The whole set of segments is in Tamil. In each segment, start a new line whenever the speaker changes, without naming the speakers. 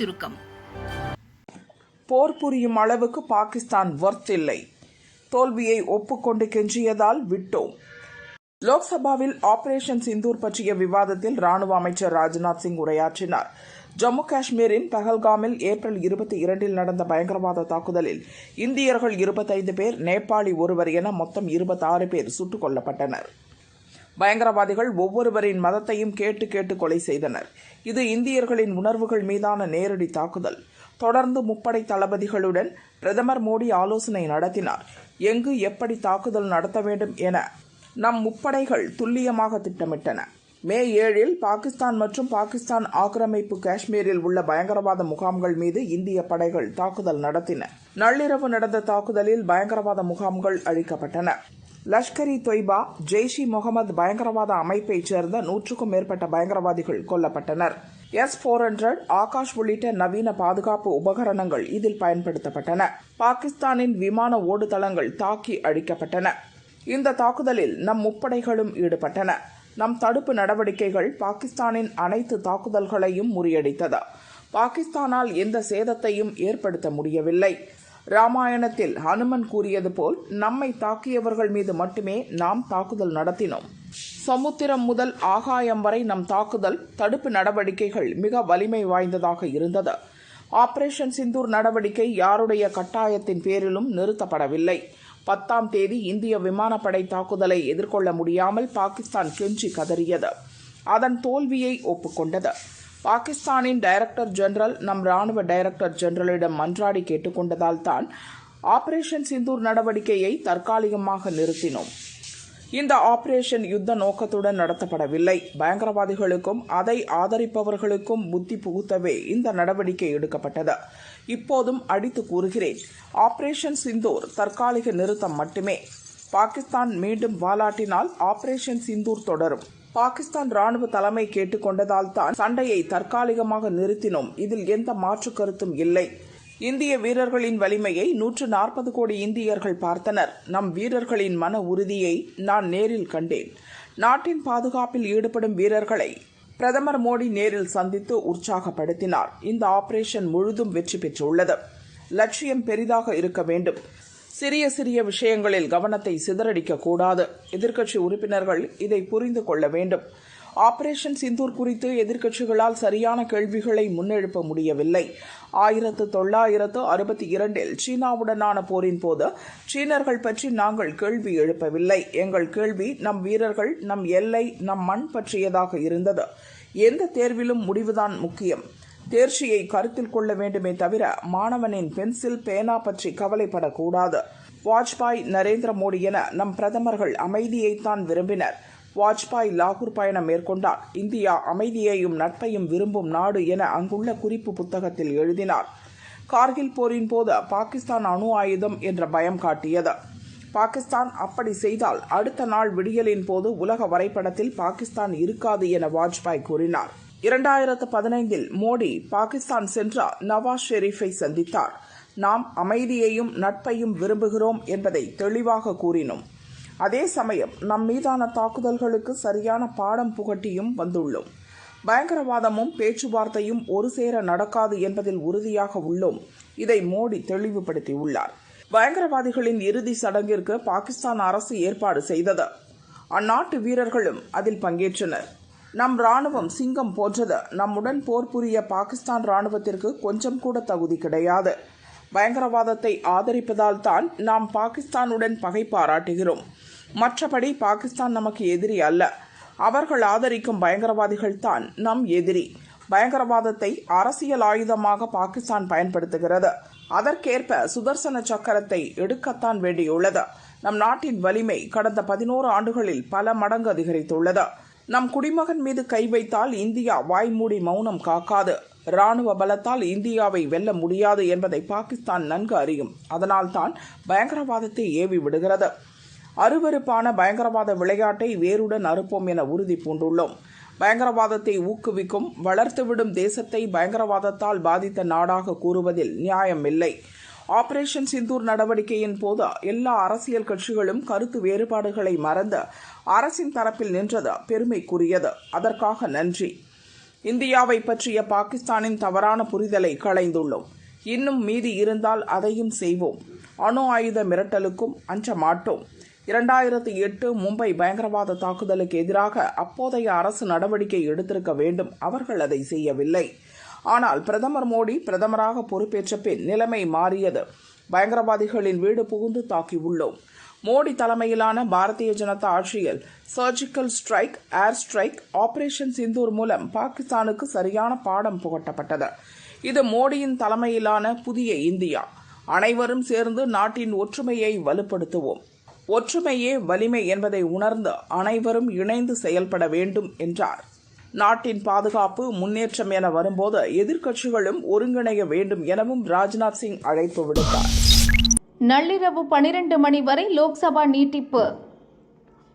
சுருக்கம்.
போர் புரியும் அளவுக்கு பாகிஸ்தான் வர்த் இல்லை தோல்வியை ஒப்புக்கொண்டு கெஞ்சியதால் விட்டோம். லோக்சபாவில் ஆபரேஷன் சிந்தூர் பற்றிய விவாதத்தில் ராணுவ அமைச்சர் ராஜ்நாத் சிங் உரையாற்றினார். ஜம்மு காஷ்மீரின் பஹல்காமில் ஏப்ரல் இருபத்தி இரண்டில் நடந்த பயங்கரவாத தாக்குதலில் இந்தியர்கள் இருபத்தைந்து பேர் நேபாளி ஒருவர் என மொத்தம் இருபத்தாறு பேர் சுட்டுக் கொல்லப்பட்டனர். பயங்கரவாதிகள் ஒவ்வொருவரின் மதத்தையும் கேட்டு கேட்டு கொலை செய்தனர். இது இந்தியர்களின் உணர்வுகள் மீதான நேரடி தாக்குதல். தொடர்ந்து முப்படை தளபதிகளுடன் பிரதமர் மோடி ஆலோசனை நடத்தினார். எங்கு எப்படி தாக்குதல் நடத்த வேண்டும் என நம் முப்படைகள் துல்லியமாக திட்டமிட்டன. மே ஏழில் பாகிஸ்தான் மற்றும் பாகிஸ்தான் ஆக்கிரமிப்பு காஷ்மீரில் உள்ள பயங்கரவாத முகாம்கள் மீது இந்திய படைகள் தாக்குதல் நடத்தின. நள்ளிரவு நடந்த தாக்குதலில் பயங்கரவாத முகாம்கள் அழிக்கப்பட்டன. லஷ்கர் இ தொய்பா ஜெய்ஷ் இ முகமது பயங்கரவாத அமைப்பைச் சேர்ந்த நூற்றுக்கும் மேற்பட்ட பயங்கரவாதிகள் கொல்லப்பட்டனர். எஸ் போர் ஹண்ட்ரட் ஆகாஷ் உள்ளிட்ட நவீன பாதுகாப்பு உபகரணங்கள் இதில் பயன்படுத்தப்பட்டன. பாகிஸ்தானின் விமான ஓடுதளங்கள் தாக்கி அழிக்கப்பட்டன. இந்த தாக்குதலில் நம் முப்படைகளும் ஈடுபட்டன. நம் தடுப்பு நடவடிக்கைகள் பாகிஸ்தானின் அனைத்து தாக்குதல்களையும் முறியடித்தது. பாகிஸ்தானால் எந்த சேதத்தையும் ஏற்படுத்த முடியவில்லை. ராமாயணத்தில் ஹனுமன் கூறியது போல் நம்மை தாக்கியவர்கள் மீது மட்டுமே நாம் தாக்குதல் நடத்தினோம். சமுத்திரம் முதல் ஆகாயம் வரை நம் தாக்குதல் தடுப்பு நடவடிக்கைகள் மிக வலிமை வாய்ந்ததாக இருந்தது. ஆபரேஷன் சிந்தூர் நடவடிக்கை யாருடைய கட்டாயத்தின் பேரிலும் நிறுத்தப்படவில்லை. பத்தாம் தேதி இந்திய விமானப்படை தாக்குதலை எதிர்கொள்ள முடியாமல் பாகிஸ்தான் கெஞ்சி கதறியது. அதன் தோல்வியை ஒப்புக்கொண்டது. பாகிஸ்தானின் டைரக்டர் ஜெனரல் நம் ராணுவ டைரக்டர் ஜெனரலிடம் மன்றாடி கேட்டுக்கொண்டதால் தான் ஆபரேஷன் சிந்தூர் நடவடிக்கையை தற்காலிகமாக நிறுத்தினோம். இந்த ஆபரேஷன் யுத்த நோக்கத்துடன் நடத்தப்படவில்லை. பயங்கரவாதிகளுக்கும் அதை ஆதரிப்பவர்களுக்கும் புத்தி புகுத்தவே இந்த நடவடிக்கை எடுக்கப்பட்டது. இப்போதும் அடித்து கூறுகிறேன் ஆபரேஷன் சிந்தூர் தற்காலிக நிறுத்தம் மட்டுமே. பாகிஸ்தான் மீண்டும் வாலாட்டினால் ஆபரேஷன் சிந்தூர் தொடரும். பாகிஸ்தான் ராணுவ தலைமை கேட்டுக்கொண்டதால் தான் சண்டையை தற்காலிகமாக நிறுத்தினோம். இதில் எந்த மாற்று கருத்தும் இல்லை. இந்திய வீரர்களின் வலிமையை நூற்று நாற்பது கோடி இந்தியர்கள் பார்த்தனர். நம் வீரர்களின் மன உறுதியை நான் நேரில் கண்டேன். நாட்டின் பாதுகாப்பில் ஈடுபடும் வீரர்களை பிரதமர் மோடி நேரில் சந்தித்து உற்சாகப்படுத்தினார். இந்த ஆபரேஷன் முழுதும் வெற்றி பெற்றுள்ளது. லட்சியம் பெரிதாக இருக்க வேண்டும். சிறிய சிறிய விஷயங்களில் கவனத்தை சிதறடிக்க கூடாது எதிர்க்கட்சி உறுப்பினர்கள் இதை புரிந்து கொள்ள வேண்டும். ஆபரேஷன் சிந்தூர் குறித்து எதிர்க்கட்சிகளால் சரியான கேள்விகளை முன்னெழுப்ப முடியவில்லை. ஆயிரத்து தொள்ளாயிரத்து அறுபத்தி இரண்டில் சீனாவுடனான போரின் போது சீனர்கள் பற்றி நாங்கள் கேள்வி எழுப்பவில்லை. எங்கள் கேள்வி நம் வீரர்கள் நம் எல்லை நம் மண் பற்றியதாக இருந்தது. எந்த தேர்விலும் முடிவுதான் முக்கியம். தேர்ச்சியை கருத்தில் கொள்ள வேண்டுமே தவிர மாணவனின் பென்சில் பேனா பற்றி கவலைப்படக்கூடாது. வாஜ்பாய் நரேந்திர மோடி என நம் பிரதமர்கள் அமைதியைத்தான் விரும்பினர். வாஜ்பாய் லாகூர் பயணம் மேற்கொண்டார். இந்தியா அமைதியையும் நட்பையும் விரும்பும் நாடு என அங்குள்ள குறிப்பு புத்தகத்தில் எழுதினார். கார்கில் போரின் போது பாகிஸ்தான் அணு ஆயுதம் என்ற பயம் காட்டியது. பாகிஸ்தான் அப்படி செய்தால் அடுத்த நாள் விடியலின் போது உலக வரைபடத்தில் பாகிஸ்தான் இருக்காது என வாஜ்பாய் கூறினார். இரண்டாயிரத்து பதினைந்தில் மோடி பாகிஸ்தான் சென்றார் நவாஸ் ஷெரீஃபை சந்தித்தார். நாம் அமைதியையும் நட்பையும் விரும்புகிறோம் என்பதை தெளிவாக கூறினோம். அதே சமயம் நம் மீதான தாக்குதல்களுக்கு சரியான பாடம் புகட்டியும் வந்துள்ளோம். பயங்கரவாதமும் பேச்சுவார்த்தையும் ஒரு சேர நடக்காது என்பதில் உறுதியாக உள்ளோம். இதை மோடி தெளிவுபடுத்தியுள்ளார். பயங்கரவாதிகளின் இறுதி சடங்கிற்கு பாகிஸ்தான் அரசு ஏற்பாடு செய்தது. அந்நாட்டு வீரர்களும் அதில் பங்கேற்றனர். நம் ராணுவம் சிங்கம் போன்றது. நம்முடன் போர் புரிய பாகிஸ்தான் ராணுவத்திற்கு கொஞ்சம் கூட தகுதி கிடையாது. பயங்கரவாதத்தை ஆதரிப்பதால் தான் நாம் பாகிஸ்தானுடன் பகை பாராட்டுகிறோம். மற்றபடி பாகிஸ்தான் நமக்கு எதிரி அல்ல. அவர்கள் ஆதரிக்கும் பயங்கரவாதிகள் தான் நம் எதிரி. பயங்கரவாதத்தை அரசியல் ஆயுதமாக பாகிஸ்தான் பயன்படுத்துகிறது. அதற்கேற்ப சுதர்சன சக்கரத்தை எடுக்கத்தான் வேண்டியுள்ளது. நம் நாட்டின் வலிமை கடந்த பதினோரு ஆண்டுகளில் பல மடங்கு அதிகரித்துள்ளது. நம் குடிமகன் மீது கை வைத்தால் இந்தியா வாய்மூடி மௌனம் காக்காது. ராணுவ பலத்தால் இந்தியாவை வெல்ல முடியாது என்பதை பாகிஸ்தான் நன்கு அறியும். அதனால்தான் பயங்கரவாதத்தை ஏவி விடுகிறது. அருவருப்பான பயங்கரவாத விளையாட்டை வேருடன் அறுப்போம் என உறுதி பூண்டுள்ளோம். பயங்கரவாதத்தை ஊக்குவிக்கும் வளர்த்துவிடும் தேசத்தை பயங்கரவாதத்தால் பாதித்த நாடாக கூறுவதில் நியாயமில்லை. ஆபரேஷன் சிந்தூர் நடவடிக்கையின் போது எல்லா அரசியல் கட்சிகளும் கருத்து வேறுபாடுகளை மறந்து அரசின் தரப்பில் நின்றது பெருமைக்குரியது. அதற்காக நன்றி. இந்தியாவை பற்றிய பாகிஸ்தானின் தவறான புரிதலை களைந்துள்ளோம். இன்னும் மீதி இருந்தால் அதையும் செய்வோம். அணு ஆயுத மிரட்டலுக்கும் அஞ்ச மாட்டோம் இரண்டாயிரத்தி எட்டு மும்பை பயங்கரவாத தாக்குதலுக்கு எதிராக அப்போதைய அரசு நடவடிக்கை எடுத்திருக்க வேண்டும். அவர்கள் அதை செய்யவில்லை. ஆனால் பிரதமர் மோடி பிரதமராக பொறுப்பேற்ற பின் நிலைமை மாறியது. பயங்கரவாதிகளின் வீடு புகுந்து தாக்கியுள்ளோம் மோடி தலைமையிலான பாரதிய ஜனதா ஆட்சியில் surgical strike air strike operation Sindoor மூலம் பாகிஸ்தானுக்கு சரியான பாடம் புகட்டப்பட்டது. இது மோடியின் தலைமையிலான புதிய இந்தியா. அனைவரும் சேர்ந்து நாட்டின் ஒற்றுமையை வலுப்படுத்துவோம். ஒற்றுமையே வலிமை என்பதை உணர்ந்து அனைவரும் இணைந்து செயல்பட வேண்டும் என்றார். நாட்டின் பாதுகாப்பு முன்னேற்றம் என வரும்போது எதிர்க்கட்சிகளும் ஒருங்கிணைய வேண்டும் எனவும் ராஜ்நாத் சிங் அழைப்பு விடுத்தார்.
நள்ளிரவு பனிரெண்டு மணி வரை லோக்சபா நீட்டிப்பு.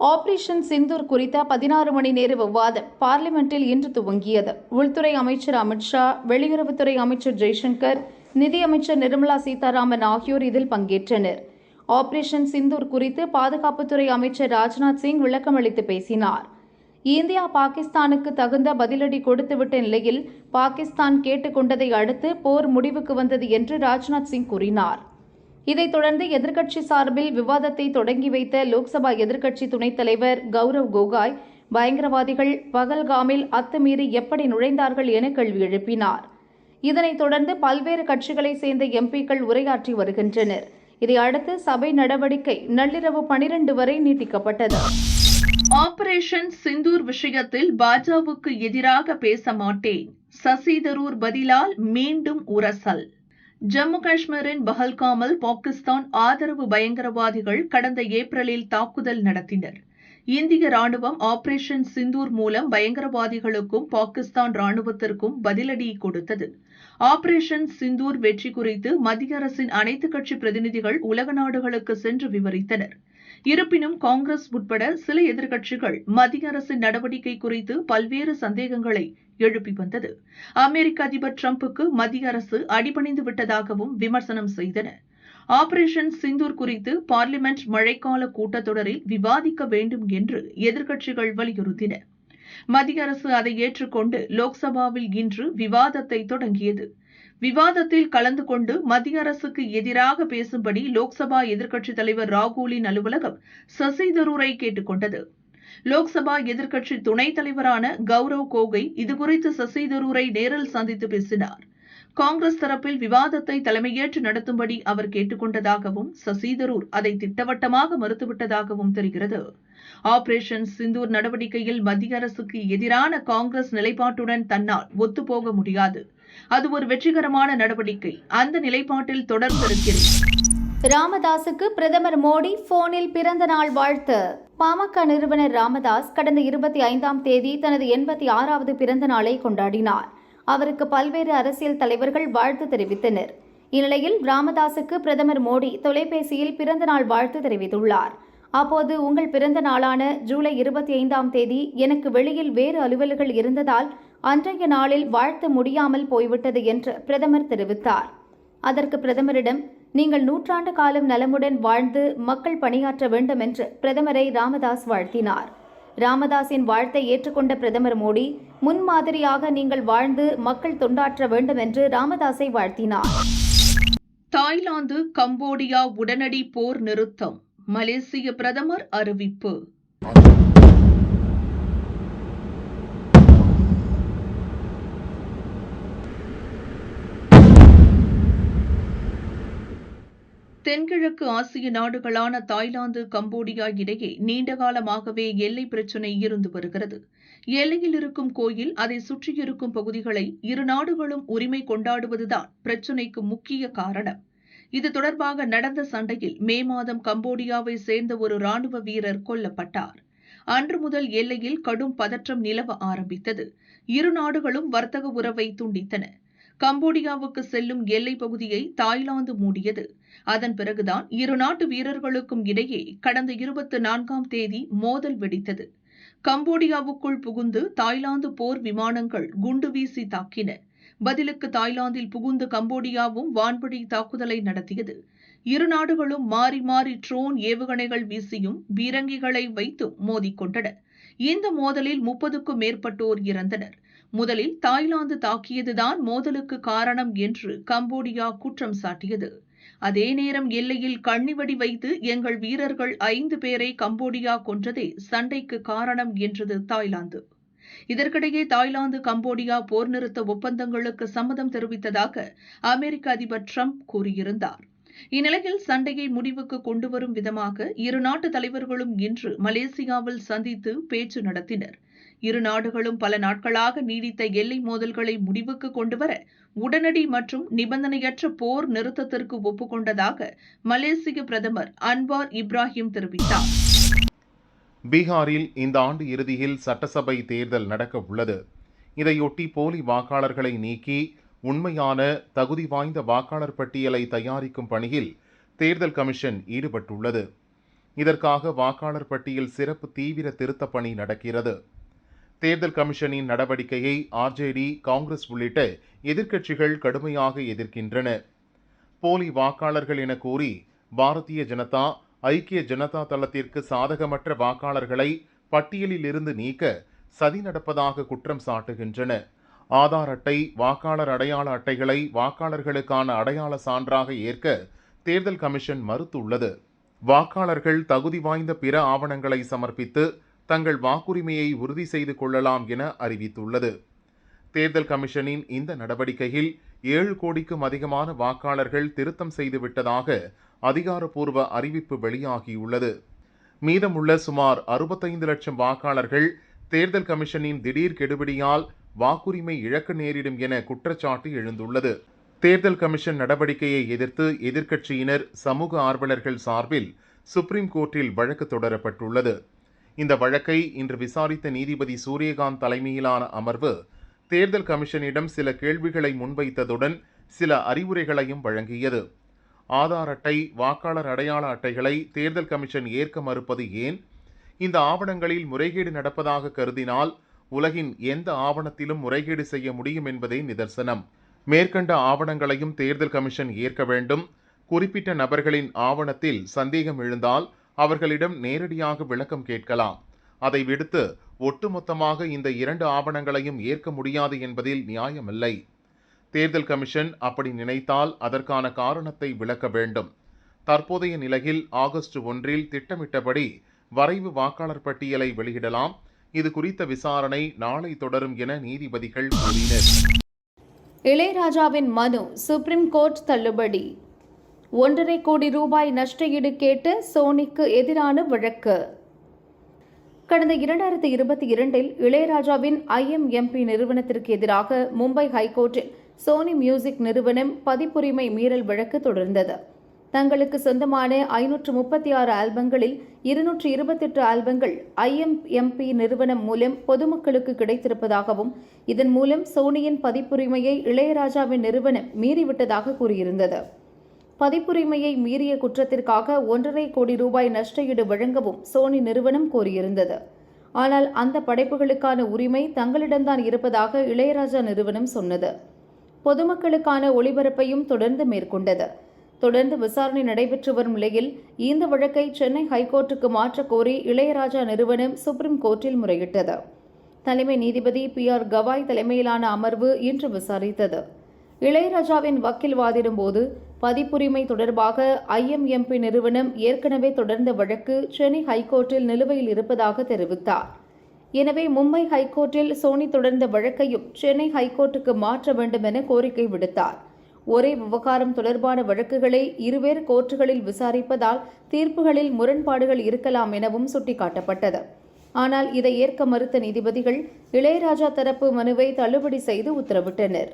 ஆபரேஷன் சிந்தூர் குறித்த பதினாறு மணி நேர விவாதம் பார்லிமெண்டில் இன்று துவங்கியது. உள்துறை அமைச்சர் அமித்ஷா வெளியுறவுத்துறை அமைச்சர் ஜெய்சங்கர் நிதியமைச்சர் நிர்மலா சீதாராமன் ஆகியோர் இதில் பங்கேற்றனர். ஆபரேஷன் சிந்தூர் குறித்து பாதுகாப்புத்துறை அமைச்சர் ராஜ்நாத் சிங் விளக்கமளித்து பேசினார். இந்தியா பாகிஸ்தானுக்கு தகுந்த பதிலடி கொடுத்துவிட்ட நிலையில் பாகிஸ்தான் கேட்டுக்கொண்டதை அடுத்து போர் முடிவுக்கு வந்தது என்று ராஜ்நாத் சிங் கூறினார். இதைத் தொடர்ந்து எதிர்க்கட்சி சார்பில் விவாதத்தை தொடங்கி வைத்த லோக்சபா எதிர்க்கட்சி துணைத் தலைவர் கௌரவ் கோகாய் பயங்கரவாதிகள் பகல்காமில் அத்துமீறி எப்படி நுழைந்தார்கள் என கேள்வி எழுப்பினார். இதனைத் தொடர்ந்து பல்வேறு கட்சிகளைச் சேர்ந்த எம்பிக்கள் உரையாற்றி வருகின்றனர். இதையடுத்து சபை நடவடிக்கை நள்ளிரவு பனிரெண்டு வரை நீட்டிக்கப்பட்டது.
ஆபரேஷன் சிந்தூர் விஷயத்தில் பாஜகவுக்கு எதிராக பேச மாட்டேன் சசி தரூர் பதிலால் மீண்டும் உரசல். ஜம்மு காஷ்மீரின் பஹல்காமில் பாகிஸ்தான் ஆதரவு பயங்கரவாதிகள் கடந்த ஏப்ரலில் தாக்குதல் நடத்தினர். இந்திய ராணுவம் ஆபரேஷன் சிந்தூர் மூலம் பயங்கரவாதிகளுக்கும் பாகிஸ்தான் ராணுவத்திற்கும் பதிலடி கொடுத்தது. ஆபரேஷன் சிந்தூர் வெற்றி குறித்து மத்திய அரசின் அனைத்து கட்சி பிரதிநிதிகள் உலக நாடுகளுக்கு சென்று விவரித்தனர். இருப்பினும் காங்கிரஸ் உட்பட சில எதிர்க்கட்சிகள் மத்திய அரசின் நடவடிக்கை குறித்து பல்வேறு சந்தேகங்களை எழுப்பி வந்தது. அமெரிக்க அதிபர் டிரம்புக்கு மத்திய அரசு அடிபணிந்து விட்டதாகவும் விமர்சனம் செய்தன. ஆபரேஷன் சிந்தூர் குறித்து பார்லிமெண்ட் மழைக்கால கூட்டத்தொடரில் விவாதிக்க வேண்டும் என்று எதிர்க்கட்சிகள் வலியுறுத்தின. மத்திய அரசு அதை ஏற்றுக்கொண்டு லோக்சபாவில் இன்று விவாதத்தை தொடங்கியது. விவாதத்தில் கலந்து கொண்டு மத்திய அரசுக்கு எதிராக பேசும்படி லோக்சபா எதிர்க்கட்சித் தலைவர் ராகுலின் அலுவலகம் சசி தரூரை கேட்டுக் கொண்டது. லோக்சபா எதிர்க்கட்சி துணைத் தலைவரான கௌரவ் கோகை இதுகுறித்து சசி தரூரை நேரில் சந்தித்து பேசினார். காங்கிரஸ் தரப்பில் விவாதத்தை தலைமையேற்று நடத்தும்படி அவர் கேட்டுக்கொண்டதாகவும் சசி தரூர் அதை திட்டவட்டமாக மறுத்துவிட்டதாகவும் தெரிகிறது. ஆபரேஷன் சிந்தூர் நடவடிக்கையில் மத்திய அரசுக்கு எதிரான காங்கிரஸ் நிலைப்பாட்டுடன் தன்னால் ஒத்துப்போக முடியாது. அது ஒரு வெற்றிகரமான நடவடிக்கை. அந்த நிலைப்பாட்டில் தொடர்ந்து இருக்கிறேன்.
ராமதாசுக்கு பிரதமர் மோடி போனில் பிறந்த நாள் வாழ்த்து. பாமக நிறுவனர் ராமதாஸ் கடந்த இருபத்தி ஐந்தாம் தேதி தனது எண்பத்தி ஆறாவது பிறந்த நாளை கொண்டாடினார். அவருக்கு பல்வேறு அரசியல் தலைவர்கள் வாழ்த்து தெரிவித்தனர். இந்நிலையில் ராமதாசுக்கு பிரதமர் மோடி தொலைபேசியில் பிறந்த நாள் வாழ்த்து தெரிவித்துள்ளார். அப்போது உங்கள் பிறந்த நாளான ஜூலை இருபத்தி ஐந்தாம் தேதி எனக்கு வெளியில் வேறு அலுவல்கள் இருந்ததால் அன்றைய நாளில் வாழ்த்த முடியாமல் போய்விட்டது என்று பிரதமர் தெரிவித்தார். அதற்கு பிரதமரிடம் நீங்கள் நூற்றாண்டு காலம் நலமுடன் வாழ்ந்து மக்கள் பணியாற்ற வேண்டும் என்று பிரதமரை ராமதாஸ் வாழ்த்தினார். ராமதாஸின் வாழ்த்தை ஏற்றுக்கொண்ட பிரதமர் மோடி முன்மாதிரியாக நீங்கள் வாழ்ந்து மக்கள் தொண்டாற்ற வேண்டும் என்று ராமதாஸை வாழ்த்தினார்.
தாய்லாந்து கம்போடியா உடனடி போர் நிறுத்தம். மலேசிய பிரதமர் அறிவிப்பு. தென்கிழக்கு ஆசிய நாடுகளான தாய்லாந்து கம்போடியா இடையே நீண்ட காலமாகவே எல்லை பிரச்சினை இருந்து வருகிறது. எல்லையில் இருக்கும் கோயில் அதை சுற்றியிருக்கும் பகுதிகளை இரு நாடுகளும் உரிமை கொண்டாடுவதுதான் பிரச்சினைக்கு முக்கிய காரணம். இது தொடர்பாக நடந்த சண்டையில் மே மாதம் கம்போடியாவை சேர்ந்த ஒரு ராணுவ வீரர் கொல்லப்பட்டார். அன்று முதல் எல்லையில் கடும் பதற்றம் நிலவ ஆரம்பித்தது. இரு நாடுகளும் வர்த்தக உறவை துண்டித்தன. கம்போடியாவுக்கு செல்லும் எல்லை பகுதியை தாய்லாந்து மூடியது. அதன் பிறகுதான் இரு நாட்டு வீரர்களுக்கும் இடையே கடந்த இருபத்தி நான்காம் தேதி மோதல் வெடித்தது. கம்போடியாவுக்குள் புகுந்து தாய்லாந்து போர் விமானங்கள் குண்டு வீசி தாக்கின. பதிலுக்கு தாய்லாந்தில் புகுந்து கம்போடியாவும் வான்படி தாக்குதலை நடத்தியது. இரு நாடுகளும் மாறி மாறி ட்ரோன் ஏவுகணைகள் வீசியும் பீரங்கிகளை வைத்தும் மோதிக்கொண்டன இந்த மோதலில் முப்பதுக்கும் மேற்பட்டோர் இறந்தனர். முதலில் தாய்லாந்து தாக்கியதுதான் மோதலுக்கு காரணம் என்று கம்போடியா குற்றம் சாட்டியது. அதே நேரம் எல்லையில் கண்ணிவடி வைத்து எங்கள் வீரர்கள் ஐந்து பேரை கம்போடியா கொன்றதே சண்டைக்கு காரணம் என்றது தாய்லாந்து. இதற்கிடையே தாய்லாந்து கம்போடியா போர் நிறுத்த ஒப்பந்தங்களுக்கு சம்மதம் தெரிவித்ததாக அமெரிக்க அதிபர் ட்ரம்ப் கூறியிருந்தார். இந்நிலையில் சண்டையை முடிவுக்கு கொண்டுவரும் விதமாக இரு நாட்டு தலைவர்களும் இன்று மலேசியாவில் சந்தித்து பேச்சு நடத்தினர். இரு நாடுகளும் பல நாட்களாக நீடித்த எல்லை மோதல்களை முடிவுக்கு கொண்டுவர உடனடி மற்றும் நிபந்தனையற்ற போர் நிறுத்தத்திற்கு ஒப்புக்கொண்டதாக மலேசிய பிரதமர் அன்வார் இப்ராஹிம் தெரிவித்தார்.
பீகாரில் இந்த ஆண்டு இறுதியில் சட்டசபை தேர்தல் நடக்க உள்ளது. இதையொட்டி போலி வாக்காளர்களை நீக்கி உண்மையான தகுதி வாய்ந்த வாக்காளர் பட்டியலை தயாரிக்கும் பணியில் தேர்தல் கமிஷன் ஈடுபட்டுள்ளது. இதற்காக வாக்காளர் பட்டியல் சிறப்பு தீவிர திருத்தப் பணி நடக்கிறது. தேர்தல் கமிஷனின் நடவடிக்கையை ஆர்ஜேடி காங்கிரஸ் உள்ளிட்ட எதிர்க்கட்சிகள் கடுமையாக எதிர்க்கின்றன. போலி வாக்காளர்கள் என கூறி பாரதிய ஜனதா ஐக்கிய ஜனதா தளத்திற்கு சாதகமற்ற வாக்காளர்களை பட்டியலில் இருந்து நீக்க சதி நடப்பதாக குற்றம் சாட்டுகின்றன. ஆதார் அட்டை வாக்காளர் அடையாள அட்டைகளை வாக்காளர்களுக்கான அடையாள சான்றாக ஏற்க தேர்தல் கமிஷன் மறுத்துள்ளது. வாக்காளர்கள் தகுதி வாய்ந்த பிற ஆவணங்களை சமர்ப்பித்து தங்கள் வாக்குரிமையை உறுதி செய்து கொள்ளலாம் என அறிவித்துள்ளது. தேர்தல் கமிஷனின் இந்த நடவடிக்கையில் ஏழு கோடிக்கும் அதிகமான வாக்காளர்கள் திருத்தம் செய்துவிட்டதாக அதிகாரப்பூர்வ அறிவிப்பு வெளியாகியுள்ளது. மீதமுள்ள சுமார் அறுபத்தைந்து லட்சம் வாக்காளர்கள் தேர்தல் கமிஷனின் திடீர் கெடுபிடியால் வாக்குரிமை இழக்க நேரிடும் என குற்றச்சாட்டு எழுந்துள்ளது. தேர்தல் கமிஷன் நடவடிக்கையை எதிர்த்து எதிர்க்கட்சியினர் சமூக ஆர்வலர்கள் சார்பில் சுப்ரீம் கோர்ட்டில் வழக்கு தொடரப்பட்டுள்ளது. இந்த வழக்கை இன்று விசாரித்த நீதிபதி சூரியகாந்த் தலைமையிலான அமர்வு தேர்தல் கமிஷனிடம் சில கேள்விகளை முன்வைத்ததுடன் சில அறிவுரைகளையும் வழங்கியது. ஆதார் அட்டை வாக்காளர் அடையாள அட்டைகளை தேர்தல் கமிஷன் ஏற்க மறுப்பது ஏன்? இந்த ஆவணங்களில் முறைகேடு நடப்பதாக கருதினால் உலகின் எந்த ஆவணத்திலும் முறைகேடு செய்ய முடியும் என்பதே நிதர்சனம். மேற்கண்ட ஆவணங்களையும் தேர்தல் கமிஷன் ஏற்க வேண்டும். குறிப்பிட்ட நபர்களின் ஆவணத்தில் சந்தேகம் எழுந்தால் அவர்களிடம் நேரடியாக விளக்கம் கேட்கலாம். அதை விடுத்து ஒட்டுமொத்தமாக இந்த இரண்டு ஆவணங்களையும் ஏற்க முடியாது என்பதில் நியாயமில்லை. தேர்தல் கமிஷன் அப்படி நினைத்தால் அதற்கான காரணத்தை விளக்க வேண்டும். தற்போதைய நிலையில் ஆகஸ்ட் ஒன்றில் திட்டமிட்டபடி வரைவு வாக்காளர் பட்டியலை வெளியிடலாம். இது குறித்த விசாரணை நாளை தொடரும் என நீதிபதிகள் கூறினர்.
இளையராஜாவின் மனு சுப்ரீம் கோர்ட் தள்ளுபடி. ஒன்றரை கோடி ரூபாய் நஷ்டஈடு கேட்டு சோனிக்கு எதிரான வழக்கு. கடந்த இரண்டாயிரத்தி இருபத்தி இரண்டில் இளையராஜாவின் ஐஎம்எம்பி நிறுவனத்திற்கு எதிராக மும்பை ஹைகோர்ட்டில் சோனி மியூசிக் நிறுவனம் பதிப்புரிமை மீறல் வழக்கு தொடர்ந்தது. தங்களுக்கு சொந்தமான ஐநூற்று முப்பத்தி ஆறு ஆல்பங்களில் இருநூற்று இருபத்தெட்டு ஆல்பங்கள் ஐஎம்எம்பி நிறுவனம் மூலம் பொதுமக்களுக்கு கிடைத்திருப்பதாகவும் இதன் மூலம் சோனியின் பதிப்புரிமையை இளையராஜாவின் நிறுவனம் மீறிவிட்டதாக கூறியிருந்தது. பதிப்புரிமையை மீறிய குற்றத்திற்காக ஒன்றரை கோடி ரூபாய் நஷ்டஈடு வழங்கவும் சோனி நிறுவனம் கோரியிருந்தது. ஆனால் அந்த படைப்புகளுக்கான உரிமை தங்களிடம்தான் இருப்பதாக இளையராஜா நிறுவனம் சொன்னது. பொதுமக்களுக்கான ஒளிபரப்பையும் தொடர்ந்து மேற்கொண்டது. தொடர்ந்து விசாரணை நடைபெற்று வரும் நிலையில் இந்த வழக்கை சென்னை ஹைகோர்ட்டுக்கு மாற்றக் கோரி இளையராஜா நிறுவனம் சுப்ரீம் கோர்ட்டில் முறையிட்டது. தலைமை நீதிபதி பி ஆர் கவாய் தலைமையிலான அமர்வு இன்று விசாரித்தது. இளையராஜாவின் வக்கீல் வாதிடும் போது பதிப்புரிமை தொடர்பாக ஐஎம்எம்பி நிறுவனம் ஏற்கனவே தொடர்ந்த வழக்கு சென்னை ஹைகோர்ட்டில் நிலுவையில் இருப்பதாக தெரிவித்தார். எனவே மும்பை ஹைகோர்ட்டில் சோனி தொடர்ந்த வழக்கையும் சென்னை ஹைகோர்ட்டுக்கு மாற்ற வேண்டும் என கோரிக்கை விடுத்தார். ஒரே விவகாரம் தொடர்பான வழக்குகளை இருவேறு கோர்ட்டுகளில் விசாரிப்பதால் தீர்ப்புகளில் முரண்பாடுகள் இருக்கலாம் எனவும் சுட்டிக்காட்டப்பட்டது. ஆனால் இதை ஏற்க மறுத்த நீதிபதிகள் இளையராஜா தரப்பு மனுவை தள்ளுபடி செய்து உத்தரவிட்டனர்.